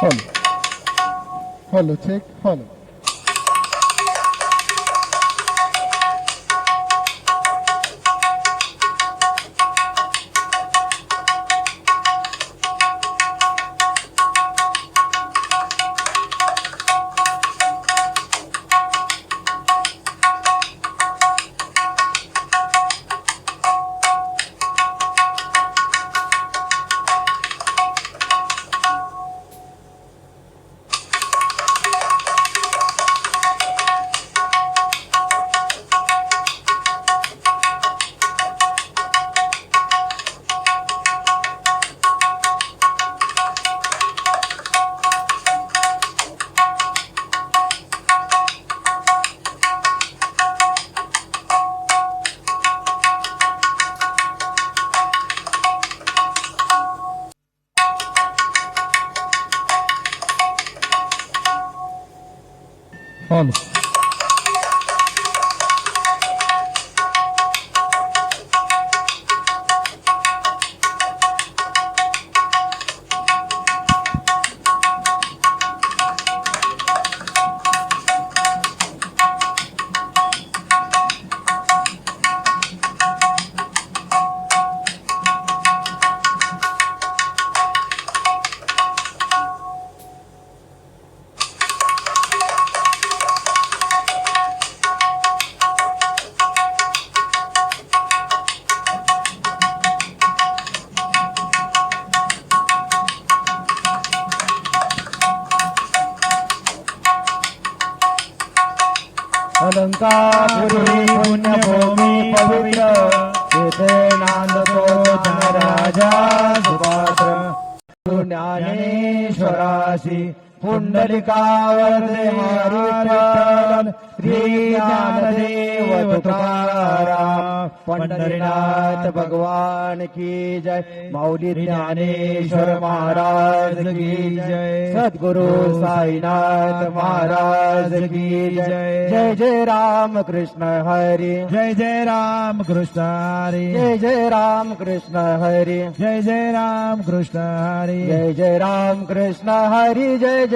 hollow. Hollow, check, hollow. 哦 ज्ञानेश्वरासी Dnyandev Tukaram Pandharinath भगवान की जय। ज्ञानेश्वर महाराज की जय। सद्गुरु साईनाथ महाराज की जय। जय जय राम कृष्ण हरी। जय जय राम कृष्ण हरी। जय जय राम कृष्ण हरी। जय जय राम कृष्ण हरी। जय जय राम कृष्ण हरी। जय जय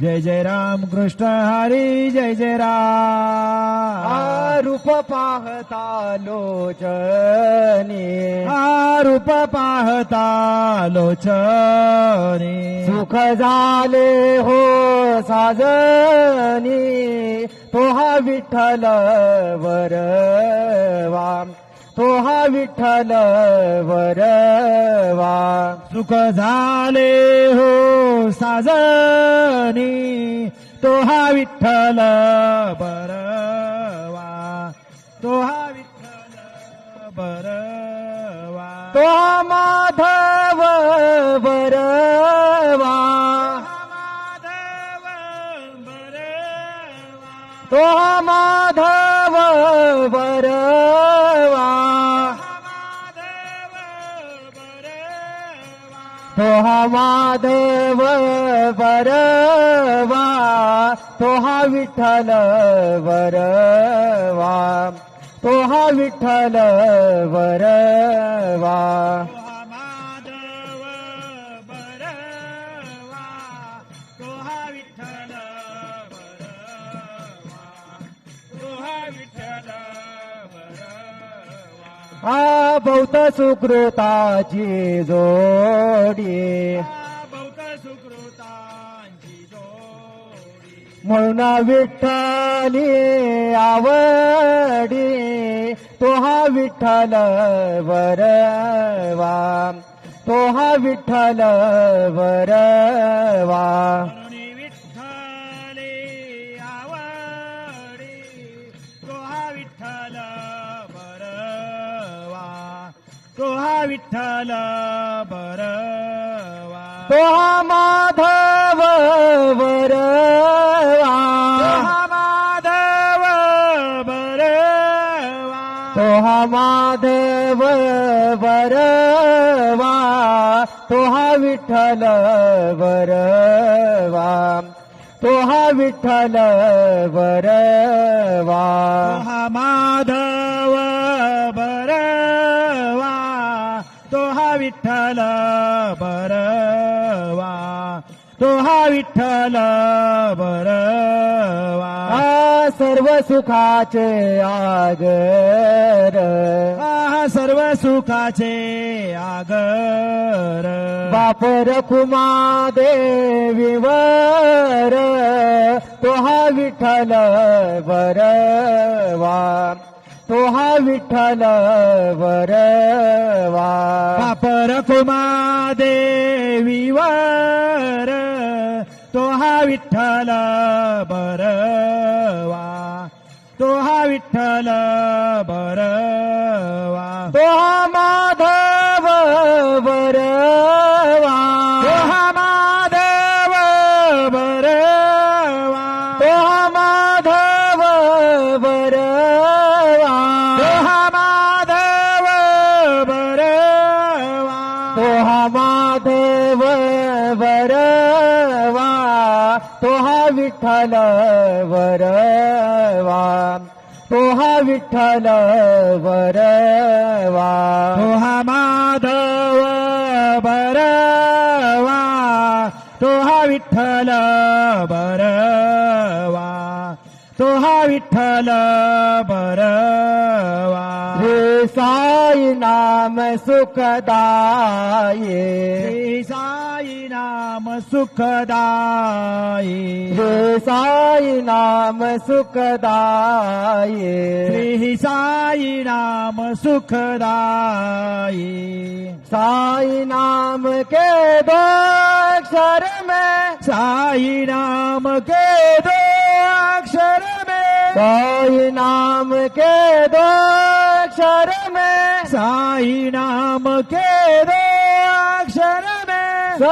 जय जय राम कृष्ण हरी जय जय राम। रूप पाहता लोचनी। रूप पाहता लोचनी। सुख झाले हो साजनी तो हा विठ्ठल वरवा। तो हा विठ्ठल वरवा. सुख झाले हो साजनी तो हा विठ्ठल बरवा. तो हा विठ्ठल बरवा. तो हा माधव बरवा. माधव बरवा तो हा माधव बरवा. मा देव परवा तु विठ्ठल तोहा विठ्ठल आ बौद्ध सुकृताची जोडी. सुकृतांची जोडी म्हणून विठ्ठली आवडी तो हा विठ्ठल वरवा. तो हा विठ्ठल वरवा. तो हा विठ्ठल बरवा. तो हा माधव वरवा हा माधव बरवा. तो हा माधव वरवा तो हा विठ्ठल वरवा तो हा विठ्ठल बरवा. हा माधव विठ्ठल बरवा. तो हा विठ्ठल बरवा. सर्व सुखाचे आगर. हा सर्व सुखाचे आगर. बाप रखुमा देवीवर तो हा विठ्ठल बरवा. विठ्ठल बरवा पापर कुमा देवीवर तो हा विठ्ठल बरवा तो हा विठ्ठल बरवा तो हा माधव विठ्ठल बरवा तो हा विठ्ठल बरवा तो हा माधव बरवा. तो हा विठ्ठल बरवा तो हा विठ्ठल बरवा रे साई नाम सुखदाये साई नाम सुखदाई रे साई नाम सुखदाये। श्री साई नाम सुखदाई साई नाम के दो अक्षर में। साई नाम के दो अक्षर में। साई नाम के दो अक्षर में। साई नाम के दो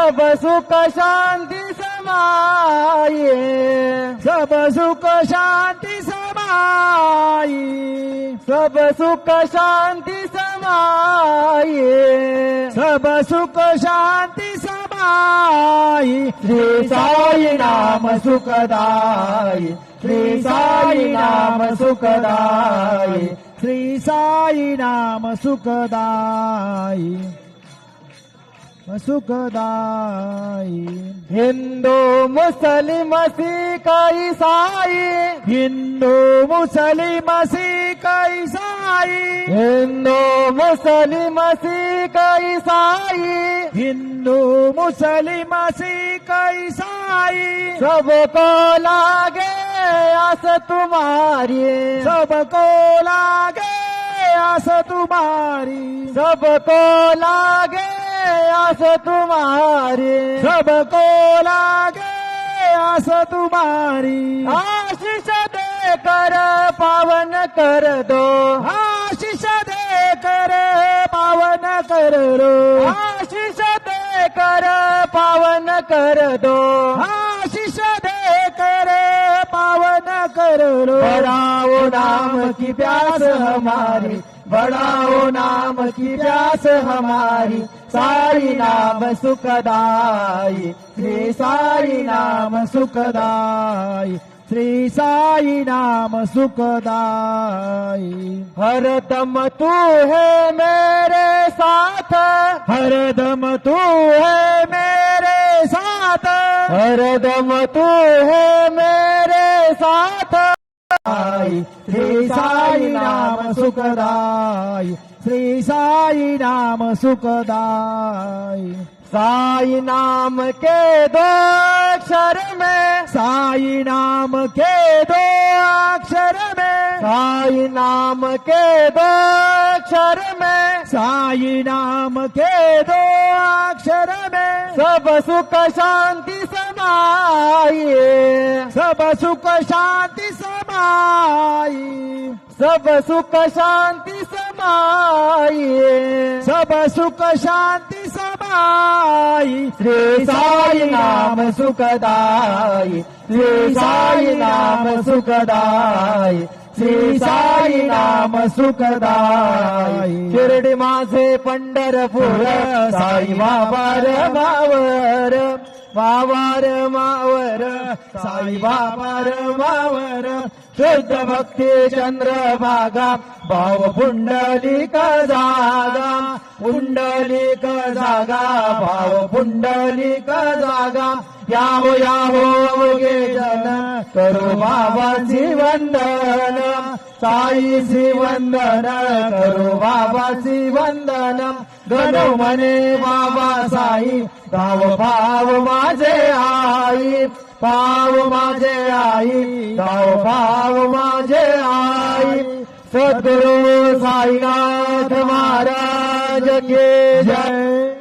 सब सुख शांति समाये सब सुख शांति समाई सब सुख शांति समाये सब सुख शांति समाई श्री साई नाम सुखदाई श्री साई नाम सुखदाई श्री साई नाम सुखदाई सुखदाई। हिंदू मुस्लिम सिख ईसाई। हिंदू मुस्लिम सिख ईसाई। हिंदू मुस्लिम सिख ईसाई। हिंदू मुस्लिम सिख ईसाई। सबको लागे आस तुम्हारी। सब सबको लागे आस तुम्हारी। सब सबको लागे आस तुम्हारी। सबको लागे आस तुम्हारी। आशीष दे कर पावन कर दो। आशीष दे कर पावन कर रो आशीष दे कर पावन कर दो। आशीष दे कर पावन कर रो बढ़ाओ नाम की प्यास हमारी बढ़ाओ नाम की प्यास हमारी। साई नाम सुखदाई। श्री साई नाम सुखदाई। श्री साई नाम सुखदाई। हरदम तू है मेरे साथ। हरदम तू है मेरे साथ। हरदम तू है मेरे साथ। आई श्री साई नाम सुखदाई श्री साई नाम सुखदाई। साई नाम के दो अक्षर में। साई नाम के दो अक्षर में। साई नाम के दो अक्षर में। साई नाम के दो अक्षर में। सब सुख शांति समाये सब सुख शांति आई सब सुख शांति समाई सब सुख शांति समाई श्री साई नाम सुखदाई। श्री साई नाम सुखदाई श्री साई नाम सुखदाई। शिर्डी माझे पंढरपूर साई बाबा रे मावर वावर मावर साई वावर मावर शुद्ध भक्ती चंद्रभागा भाव पुंडलिक जागा पुंडलिक जागा भाव पुंडलिक जागा यावो यावो अवघे जन करो बाबाची वंदन साईची वंदन करो बाबाची वंदन गणू म्हणे बाबा साई गाव पाव माझे आई पाव माझे आई गाव पाव माझे आई. सद्गुरु साईनाथ महाराज के जय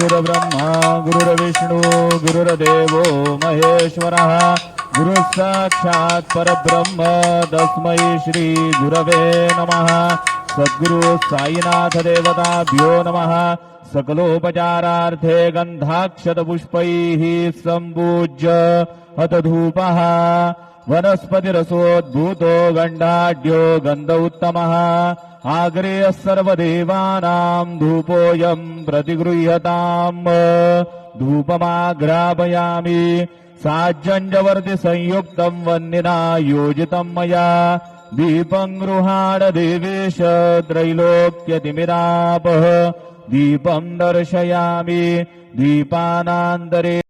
गुरुर्ब्रह्मा गुरुर्विष्णु गुरुर्देवो महेश्वरः। गुरुसाक्षात् परब्रह्म तस्मै श्रीगुरवे नमः। सद्गुरुसाईनाथदेवताभ्यो नमः। सकलोपचारार्थे गन्धाक्षतपुष्पैः सम्पूज्य अथ धूपः वनस्पतिरसोद्भूतो गण्डाढ्यो गन्ध उत्तमः आग्रेयः सर्वदेवानाम् धूपोऽयम् प्रतिगृह्यताम्। धूपमाग्रापयामि। साज्जञ्जवर्ति संयुक्तम् वह्निना योजितम् मया। दीपम् गृहाण देवेश त्रैलोक्यतिमिरापः। दीपम् दर्शयामि। दीपानान्तरे